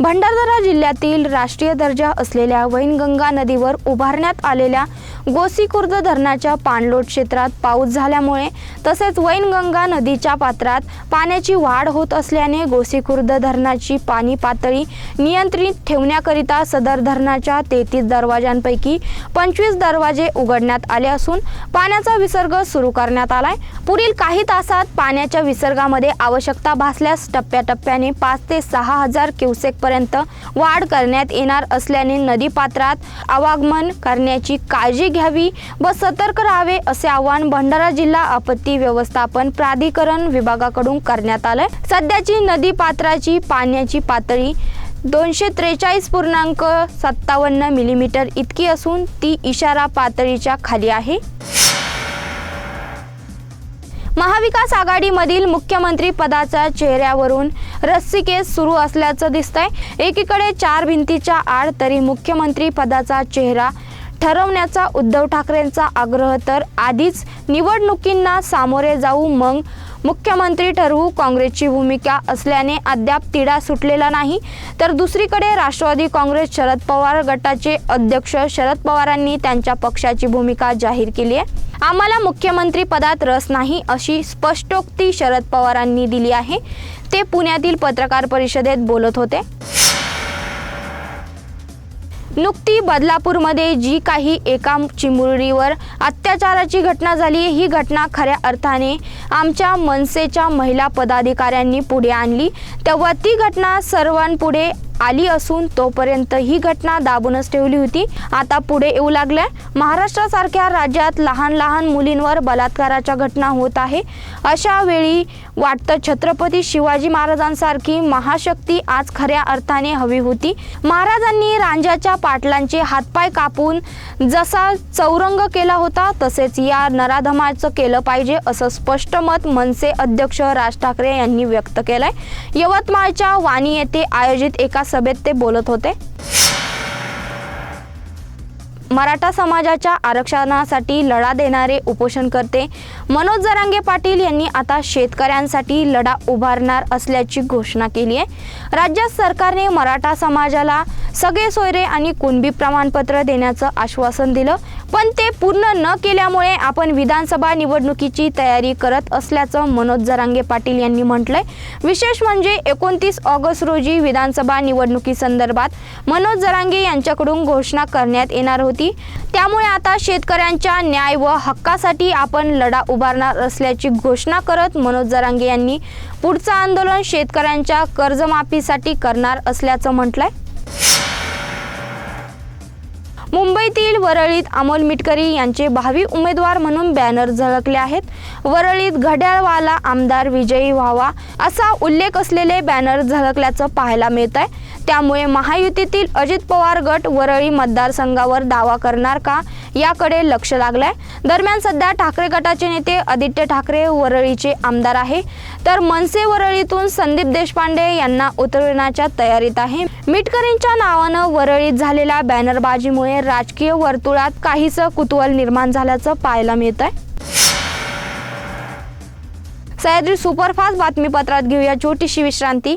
भंडारदरा जिल्ह्यातील राष्ट्रीय दर्जा असलेल्या वैनगंगा नदीवर उभारण्यात आलेल्या गोसीखुर्द धरणाच्या पाणलोट क्षेत्रात पाऊस झाल्यामुळे तसेच वैनगंगा नदीच्या पात्रात पाण्याची वाढ होत असल्याने गोसीखुर्द धरणाची पाणी पातळी नियंत्रित ठेवण्याकरिता सदर धरणाच्या तेहतीस दरवाजांपैकी पंचवीस दरवाजे उघडण्यात आले असून पाण्याचा विसर्ग सुरू करण्यात आलाय. पुढील काही तासात पाण्याच्या विसर्गामध्ये आवश्यकता भासल्यास टप्प्याटप्प्याने पाच ते सहा हजार क्युसेक पर्यंत वाढ करण्यात येणार असल्याने नदीपात्रात आवागमन करण्याची काळजी घ्यावी व सतर्क राहावे असे आवाहन भंडारा जिल्हा आपत्ती व्यवस्थापन प्राधिकरण विभागाकडून करण्यात आलंय. सध्याची नदीपात्राची पाण्याची पातळी दोनशे त्रेचाळीस पूर्णांक सत्तावन्न मिलीमीटर इतकी असून ती इशारा पातळीच्या खाली आहे. महाविकास आघाडीमधील मुख्यमंत्री पदाच्या चेहऱ्यावरून रस्सीकेस सुरू असल्याचं दिसतंय. एकीकडे चार भिंतीच्या आड तरी मुख्यमंत्री पदाचा चेहरा ठरवण्याचा उद्धव ठाकरेंचा आग्रह तर आधीच निवडणुकींना सामोरे जाऊ मग मुख्यमंत्री ठरवू काँग्रेसची भूमिका असल्याने अद्याप तिढा सुटलेला नाही. तर दुसरीकडे राष्ट्रवादी काँग्रेस शरद पवार गटाचे अध्यक्ष शरद पवारांनी त्यांच्या पक्षाची भूमिका जाहीर केली आहे. आम्हाला मुख्यमंत्री पदात रस नाही अशी स्पष्टोक्ती शरद पवारांनी दिली आहे. ते पुण्यातील पत्रकार परिषदेत बोलत होते. नुकती बदलापूरमध्ये जी काही एका चिमुरडीवर अत्याचाराची घटना झाली ही घटना खऱ्या अर्थाने आमच्या मनसेच्या महिला पदाधिकाऱ्यांनी पुढे आणली. तेव्हा ती घटना सर्वांपुढे आली असून तोपर्यंत ही घटना दाबूनच ठेवली होती. आता पुढे येऊ लागल्या. महाराष्ट्रासारख्या राज्यात लहान लहान मुलींवर बलात्काराच्या घटना होत आहे. अशा वेळी वाटतं छत्रपती शिवाजी महाराजांसारखी महाशक्ती आज खऱ्या अर्थाने हवी होती. महाराजांनी रांजाच्या पाटलांचे हातपाय कापून जसा चौरंग केला होता तसेच या नराधमाचं केलं पाहिजे असं स्पष्ट मत मनसे अध्यक्ष राज ठाकरे यांनी व्यक्त केलंय. यवतमाळच्या वाणी येथे आयोजित एका सभेत ते बोलत होते. मराठा समाजाच्या आरक्षणासाठी लढा देणारे उपोषणकर्ते मनोज जरांगे पाटील यांनी आता शेतकऱ्यांसाठी लढा उभारणार असल्याची घोषणा केली आहे. राज्यात सरकारने मराठा समाजाला सगळे सोयरे आणि कुणबी प्रमाणपत्र देण्याचं आश्वासन दिलं. पण ते पूर्ण न केल्यामुळे आपण विधानसभा निवडणुकीची तयारी करत असल्याचं मनोज जरांगे पाटील यांनी म्हटलंय. विशेष म्हणजे एकोणतीस ऑगस्ट रोजी विधानसभा निवडणुकीसंदर्भात मनोज जरांगे यांच्याकडून घोषणा करण्यात येणार होती. त्यामुळे आता शेतकऱ्यांच्या न्याय व हक्कासाठी आपण लढा उभारणार असल्याची घोषणा करत मनोज जरांगे यांनी पुढचं आंदोलन शेतकऱ्यांच्या कर्जमाफीसाठी करणार असल्याचं म्हटलंय. मुंबईतील वरळीत अमोल मिटकरी यांचे भावी उमेदवार म्हणून बॅनर झळकले आहेत. वरळीत घड्याळवाला आमदार विजयी व्हावा असा उल्लेख असलेले बॅनर झळकल्याचं पाहायला मिळत आहे त्यामुळे महायुतीतील अजित पवार गट वरळी मतदारसंघावर दावा करणार का? याकडे लक्ष लागलंय. दरम्यान सध्या ठाकरे गटाचे नेते आदित्य ठाकरे वरळीचे आमदार आहे. तर मनसे वरळीतून संदीप देशपांडे यांना उतरविण्याच्या तयारीत आहे. मिटकरींच्या नावानं वरळीत झालेल्या बॅनरबाजीमुळे राजकीय वर्तुळात काहीसं कुतूहल निर्माण झाल्याचं पाहायला मिळत आहे सह्याद्री सुपरफास्ट बातमीपत्रात घेऊया छोटीशी विश्रांती.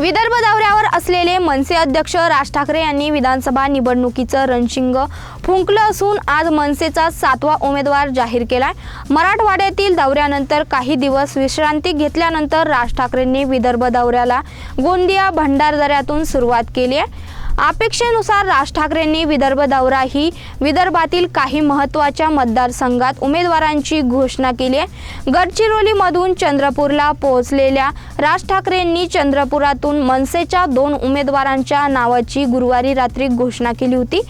विदर्भ दौऱ्यावर असलेले मनसे अध्यक्ष राज ठाकरे यांनी विधानसभा निवडणुकीचं रणशिंग फुंकलं असून आज मनसेचा सातवा उमेदवार जाहीर केलाय. मराठवाड्यातील दौऱ्यानंतर काही दिवस विश्रांती घेतल्यानंतर राज ठाकरेंनी विदर्भ दौऱ्याला गोंदिया भंडारदऱ्यातून सुरुवात केली आहे. अपेक्षेनुसार राज ठाकरेंनी विदर्भ दौरा ही विदर्भातील काही महत्त्वाच्या मतदारसंघात उमेदवारांची घोषणा केली आहे. गडचिरोलीमधून चंद्रपूरला पोहोचलेल्या राज ठाकरेंनी चंद्रपुरातून मनसेच्या दोन उमेदवारांच्या नावाची गुरुवारी रात्री घोषणा केली होती.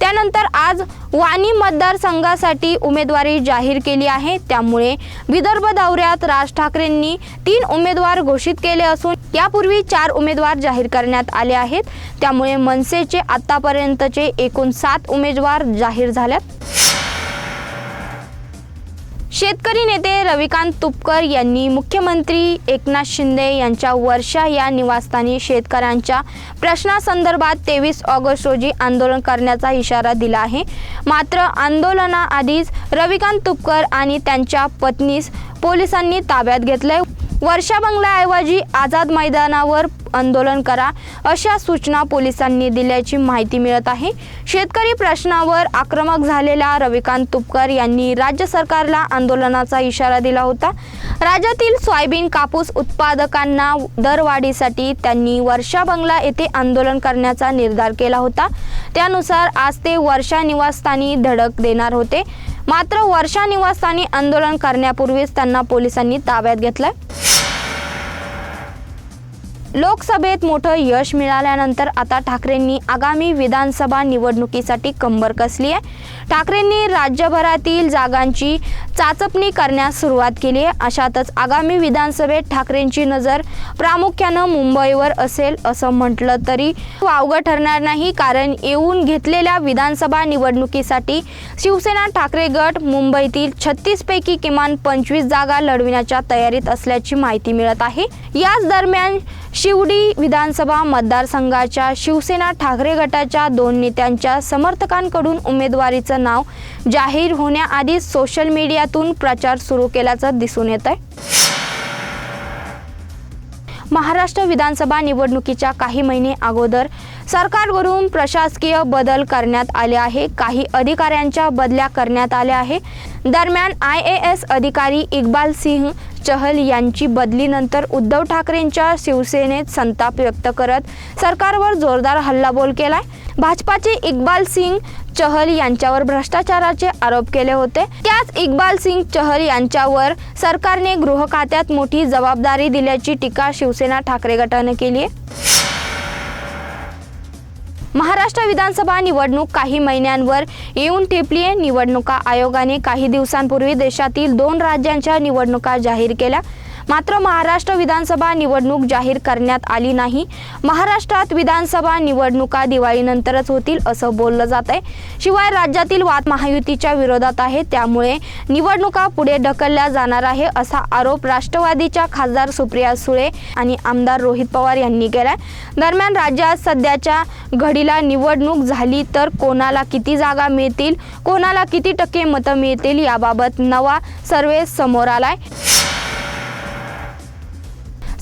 त्यानंतर आज वाणी मतदारसंघासाठी उमेदवारी जाहीर केली आहे. त्यामुळे विदर्भ दौऱ्यात राज ठाकरेंनी तीन उमेदवार घोषित केले असून यापूर्वी चार उमेदवार जाहीर करण्यात आले आहेत. त्यामुळे मनसेचे आतापर्यंतचे एकूण सात उमेदवार जाहीर झाल्यात. शेतकरी नेते रविकांत तुपकर यांनी मुख्यमंत्री एकनाथ शिंदे यांच्या वर्षा या निवासस्थानी शेतकऱ्यांच्या प्रश्नासंदर्भात तेवीस ऑगस्ट रोजी आंदोलन करण्याचा इशारा दिला आहे. मात्र आंदोलनाआधीच रविकांत तुपकर आणि त्यांच्या पत्नीस पोलिसांनी ताब्यात घेतलंय. वर्षा बंगल्याऐवजी आझाद मैदानावर आंदोलन करा अशा सूचना पोलिसांनी दिल्याची माहिती मिळत आहे. शेतकरी प्रश्नावर आक्रमक झालेल्या रविकांत तुपकर यांनी राज्य सरकारला आंदोलनाचा इशारा दिला होता. राज्यातील सोयाबीन कापूस उत्पादकांना दरवाढीसाठी त्यांनी वर्षा बंगला येथे आंदोलन करण्याचा निर्धार केला होता. त्यानुसार आज ते वर्षा निवासस्थानी धडक देणार होते. मात्र वर्षा निवासस्थानी आंदोलन करण्यापूर्वीच त्यांना पोलिसांनी ताब्यात घेतलं लोकसभेत मोठं यश मिळाल्यानंतर आता ठाकरेंनी आगामी विधानसभा निवडणुकीसाठी कंबर कसली आहे? ठाकरेंनी राज्यभरातील जागांची चाचपणी करण्यास सुरुवात केली आहे. अशातच आगामी विधानसभेत ठाकरेंची नजर प्रामुख्यानं मुंबईवर असेल असं म्हटलं तरी वावगं ठरणार नाही. कारण येऊन घेतलेल्या विधानसभा निवडणुकीसाठी शिवसेना ठाकरे गट मुंबईतील छत्तीसपैकी किमान पंचवीस जागा लढविण्याच्या तयारीत असल्याची माहिती मिळत आहे. याच दरम्यान शिवडी विधानसभा मतदारसंघाच्या शिवसेना ठाकरे गटाच्या दोन नेत्यांच्या समर्थकांकडून उमेदवारीचं नाव जाहीर होण्याआधीच सोशल मीडियातून प्रचार सुरू केल्याचं दिसून येत आहे महाराष्ट्र विधानसभा निवडणुकीच्या काही महिने अगोदर सरकारवरून प्रशासकीय बदल करण्यात आले आहे. काही अधिकाऱ्यांच्या बदल्या करण्यात आल्या आहे. दरम्यान आय ए एस अधिकारी इक्बाल सिंह चहल यांची बदलीनंतर उद्धव ठाकरेंच्या शिवसेनेत संताप व्यक्त करत सरकारवर जोरदार हल्लाबोल केलाय. भाजपाचे इक्बाल सिंग चहल यांच्यावर भ्रष्टाचाराचे आरोप केले होते. त्याच इक्बाल सिंग चहल यांच्यावर सरकारने गृह खात्यात मोठी जबाबदारी दिल्याची टीका शिवसेना ठाकरे गटाने केली आहे महाराष्ट्र विधानसभा निवडणूक काही महिन्यांवर येऊन ठेपली आहे निवडणुका आयोगाने काही दिवसांपूर्वी देशातील दोन राज्यांच्या निवडणुका जाहीर केल्या. मात्र महाराष्ट्र विधानसभा निवडणूक जाहीर करण्यात आली नाही. महाराष्ट्रात विधानसभा निवडणुका दिवाळीनंतरच होतील असं बोललं जात आहे शिवाय राज्यातील वाद महायुतीच्या विरोधात आहे. त्यामुळे निवडणुका पुढे ढकलल्या जाणार आहे असा आरोप राष्ट्रवादीच्या खासदार सुप्रिया सुळे आणि आमदार रोहित पवार यांनी केलाय. दरम्यान राज्यात सध्याच्या घडीला निवडणूक झाली तर कोणाला किती जागा मिळतील कोणाला किती टक्के मतं मिळतील याबाबत नवा सर्वे समोर आलाय.